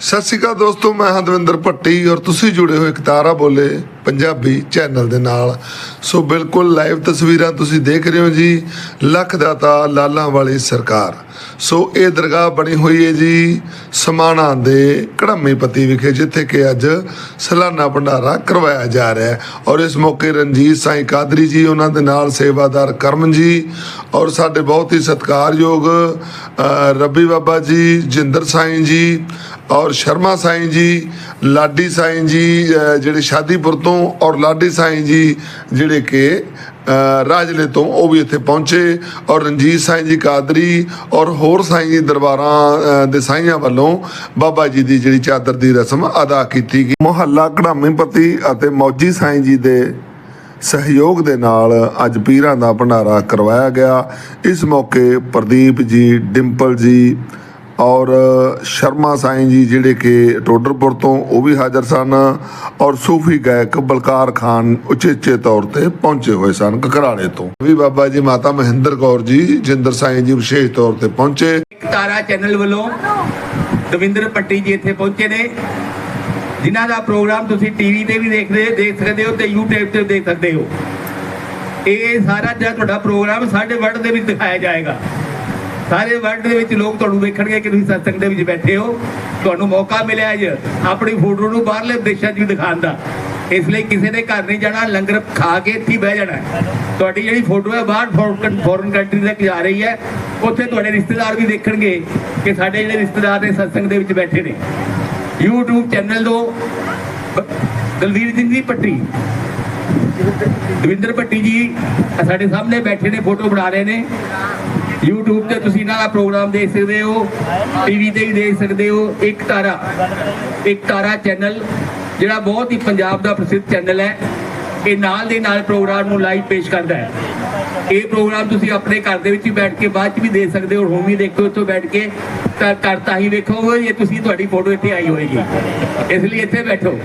ਸਤਿ ਸ਼੍ਰੀ ਅਕਾਲ ਦੋਸਤੋ, ਮੈਂ ਹਾਂ ਦਵਿੰਦਰ ਭੱਟੀ ਔਰ ਤੁਸੀਂ ਜੁੜੇ ਹੋਏ ਕਤਾਰਾ ਬੋਲੇ ਪੰਜਾਬੀ ਚੈਨਲ ਦੇ ਨਾਲ। ਸੋ ਬਿਲਕੁਲ ਲਾਈਵ ਤਸਵੀਰਾਂ ਤੁਸੀਂ ਦੇਖ ਰਹੇ ਹੋ ਜੀ, ਲੱਖ ਦਾਤਾ ਲਾਲਾਂ ਵਾਲੀ ਸਰਕਾਰ। ਸੋ ਇਹ ਦਰਗਾਹ ਬਣੀ ਹੋਈ ਹੈ ਜੀ ਸਮਾਣਾ ਦੇ ਕੜਮੀ ਪਤੀ ਵਿਖੇ, ਜਿੱਥੇ ਕਿ ਅੱਜ ਸਲਾਨਾ ਭੰਡਾਰਾ ਕਰਵਾਇਆ ਜਾ ਰਿਹਾ ਹੈ। ਔਰ ਇਸ ਮੌਕੇ ਰਣਜੀਤ ਸਾਈਂ ਕਾਦਰੀ ਜੀ, ਉਹਨਾਂ ਦੇ ਨਾਲ ਸੇਵਾਦਾਰ ਕਰਮ ਜੀ ਔਰ ਸਾਡੇ ਬਹੁਤ ਹੀ ਸਤਿਕਾਰਯੋਗ ਰੱਬੀ ਬਾਬਾ ਜੀ, ਜਿੰਦਰ ਸਾਈਂ ਜੀ ਔਰ ਸ਼ਰਮਾ ਸਾਈਂ ਜੀ, ਲਾਡੀ ਸਾਈਂ ਜੀ ਜਿਹੜੇ ਸ਼ਾਦੀਪੁਰ ਤੋਂ ਔਰ ਲਾਡੀ ਸਾਈਂ ਜੀ ਜਿਹੜੇ ਕਿ ਰਾਜਲੇ ਤੋਂ ਉਹ ਵੀ ਇੱਥੇ ਪਹੁੰਚੇ ਔਰ ਰਣਜੀਤ ਸਾਈਂ ਜੀ ਕਾਦਰੀ ਔਰ ਹੋਰ ਸਾਈਂ ਜੀ ਦਰਬਾਰਾਂ ਦੇ ਸਾਈਆਂ ਵੱਲੋਂ ਬਾਬਾ ਜੀ ਦੀ ਜਿਹੜੀ ਚਾਦਰ ਦੀ ਰਸਮ ਅਦਾ ਕੀਤੀ ਗਈ। ਮੁਹੱਲਾ ਕੜਾਮੀਪਤੀ ਅਤੇ ਮੌਜੀ ਸਾਈਂ ਜੀ ਦੇ ਸਹਿਯੋਗ ਦੇ ਨਾਲ ਅੱਜ ਪੀਰਾਂ ਦਾ ਭੰਡਾਰਾ ਕਰਵਾਇਆ ਗਿਆ। ਇਸ ਮੌਕੇ ਪ੍ਰਦੀਪ ਜੀ, ਡਿੰਪਲ ਜੀ ਔਰ ਸ਼ਰਮਾ ਸਾਈਂ ਜੀ ਜਿਹੜੇ ਕਿ ਟੋਡਰਪੁਰ ਤੋਂ ਉਹ ਵੀ ਹਾਜ਼ਰ ਸਨ ਔਰ ਸੂਫੀ ਗਾਇਕ ਬਲਕਾਰ ਖਾਨ ਉਚੇਚੇ ਤੌਰ ਤੇ ਪਹੁੰਚੇ ਹੋਏ ਸਨ ਕਕਰਾਲੇ ਤੋਂ। ਵੀ ਬਾਬਾ ਜੀ, ਮਾਤਾ ਮਹਿੰਦਰ ਕੌਰ ਜੀ, ਜਿੰਦਰ ਸਾਈਂ ਜੀ ਵਿਸ਼ੇਸ਼ ਤੌਰ ਤੇ ਪਹੁੰਚੇ। ਤਾਰਾ ਚੈਨਲ ਵੱਲੋਂ ਦਵਿੰਦਰ ਪੱਟੀ ਜੀ ਇੱਥੇ ਪਹੁੰਚੇ ਨੇ। ਜਿਨ੍ਹਾਂ ਦਾ ਪ੍ਰੋਗਰਾਮ ਤੁਸੀਂ ਟੀਵੀ ਤੇ ਵੀ ਦੇਖਦੇ, ਦੇਖ ਸਕਦੇ ਹੋ ਤੇ YouTube ਤੇ ਵੀ ਦੇਖ ਸਕਦੇ ਹੋ। ਇਹ ਸਾਰਾ ਜਿਹੜਾ ਤੁਹਾਡਾ ਪ੍ਰੋਗਰਾਮ ਸਾਡੇ ਵਰਲਡ ਦੇ ਵਿੱਚ ਦਿਖਾਇਆ ਜਾਏਗਾ। ਸਾਰੇ ਵਰਲਡ ਦੇ ਵਿੱਚ ਲੋਕ ਤੁਹਾਨੂੰ ਵੇਖਣਗੇ ਕਿ ਤੁਸੀਂ ਸਤਸੰਗ ਦੇ ਵਿੱਚ ਬੈਠੇ ਹੋ। ਤੁਹਾਨੂੰ ਮੌਕਾ ਮਿਲਿਆ ਅੱਜ ਆਪਣੀ ਫੋਟੋ ਨੂੰ ਬਾਹਰਲੇ ਦੇਸ਼ਾਂ 'ਚ ਵੀ ਦਿਖਾਉਣ ਦਾ। ਇਸ ਲਈ ਕਿਸੇ ਦੇ ਘਰ ਨਹੀਂ ਜਾਣਾ, ਲੰਗਰ ਖਾ ਕੇ ਇੱਥੇ ਬਹਿ ਜਾਣਾ ਤੁਹਾਡੀ ਜਿਹੜੀ ਫੋਟੋ ਹੈ ਬਾਹਰ ਫੋਰਨ ਕੰਟਰੀ ਤੱਕ ਜਾ ਰਹੀ ਹੈ। ਉੱਥੇ ਤੁਹਾਡੇ ਰਿਸ਼ਤੇਦਾਰ ਵੀ ਦੇਖਣਗੇ ਕਿ ਸਾਡੇ ਜਿਹੜੇ ਰਿਸ਼ਤੇਦਾਰ ਨੇ ਸਤਸੰਗ ਦੇ ਵਿੱਚ ਬੈਠੇ ਨੇ। YouTube ਚੈਨਲ ਤੋਂ ਬ- ਦਲਵੀਰ ਸਿੰਘ ਦੀ ਪੱਟੀ। ਦਵਿੰਦਰ ਭੱਟੀ ਜੀ ਸਾਡੇ ਸਾਹਮਣੇ ਬੈਠੇ ਨੇ, ਫੋਟੋ ਬਣਾ ਰਹੇ ਨੇ। YouTube ਤੇ ਤੁਸੀਂ ਇਹਨਾਂ ਦਾ ਪ੍ਰੋਗਰਾਮ ਦੇਖ ਸਕਦੇ ਹੋ ਟੀਵੀ ਤੇ ਵੀ ਦੇਖ ਸਕਦੇ ਹੋ, ਇੱਕ ਤਾਰਾ ਇੱਕ ਤਾਰਾ ਚੈਨਲ ਜਿਹੜਾ ਬਹੁਤ ਹੀ ਪੰਜਾਬ ਦਾ ਪ੍ਰਸਿੱਧ ਚੈਨਲ ਹੈ। ਇਹ ਨਾਲ ਦੇ ਨਾਲ ਪ੍ਰੋਗਰਾਮ ਨੂੰ ਲਾਈਵ ਪੇਸ਼ ਕਰਦਾ ਹੈ। ਇਹ ਪ੍ਰੋਗਰਾਮ ਤੁਸੀਂ ਆਪਣੇ ਘਰ ਦੇ ਵਿੱਚ ਹੀ ਬੈਠ ਕੇ ਬਾਅਦ ਚ ਵੀ ਦੇਖ ਸਕਦੇ ਹੋ ਹੋਮ ਵੀ ਦੇਖੋ ਇੱਥੋਂ ਬੈਠ ਕੇ ਤਾਂ ਘਰ ਤਾਂ ਹੀ ਵੇਖੋਗੇ ਜੇ ਤੁਸੀਂ ਤੁਹਾਡੀ ਫੋਟੋ ਇੱਥੇ ਆਈ ਹੋਏਗੀ। ਇਸ ਲਈ ਇੱਥੇ ਬੈਠੋ।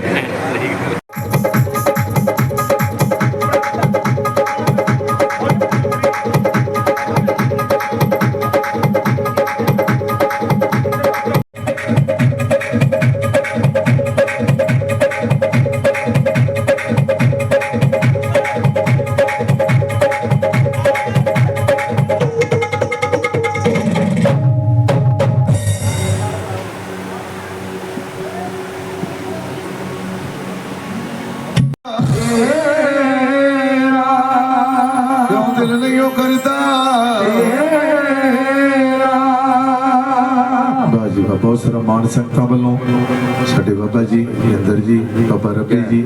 ਬਾਬਾ ਬਹੁਤ ਸਾਰਾ ਮਾਨ ਸੰਗਤਾਂ ਵੱਲੋਂ ਸਾਡੇ ਬਾਬਾ ਜੀ ਜਿੰਦਰ ਜੀ ਬਾਬਾ ਰਬੀ ਜੀ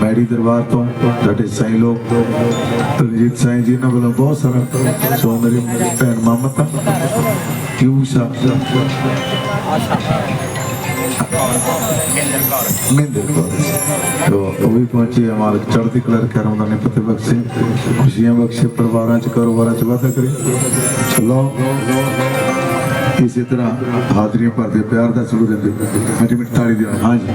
ਮੈਰੀ ਦਰਬਾਰ ਤੋਂ ਸਾਡੇ ਸਾਈਂ ਲੋਕ ਤਲਜੀਤ ਸਾਈਂ ਜੀ ਨਾਲ ਵੱਲੋਂ ਬਹੁਤ ਸਾਰਾ ਸੋ ਮੇਰੀ ਭੈਣ ਮਮਤਾ ਕਿਉਂ ਸਾ ਮਿੰਦਰ ਕੌਰ ਤੋ ਉਹ ਵੀ ਪਹੁੰਚੇ ਆ ਮਾਲਕ ਚੜ੍ਹਦੀ ਕਲਾ ਕਰਮ ਦਾ ਨੇ ਪਤੇ ਬਖਸ਼ੇ ਖੁਸ਼ੀਆਂ ਬਖਸ਼ੇ ਪਰਿਵਾਰਾਂ ਇਸੇ ਤਰ੍ਹਾਂ ਹਾਜ਼ਰੀਆਂ ਭਰਦੇ ਪਿਆਰ ਦਾ ਸਲੂਕ ਦਿੰਦੇ। ਮਿੱਠੀ ਮਿੱਠੀ ਤਾਲੀ ਹਾਂਜੀ।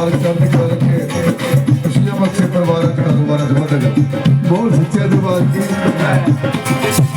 ਸਮਾਜ ਚੜ੍ਹਦੀ ਕਲਾ ਰੱਖੇ ਖੁਸ਼ੀਆਂ ਬਖਸ਼ੇ ਪਰਿਵਾਰਾਂ ਚ ਕਾਰੋਬਾਰਾਂ ਚ ਵਧਣ ਬੋਲ ਸੱਚੇ ਦਰਬਾਰ ਕੀ।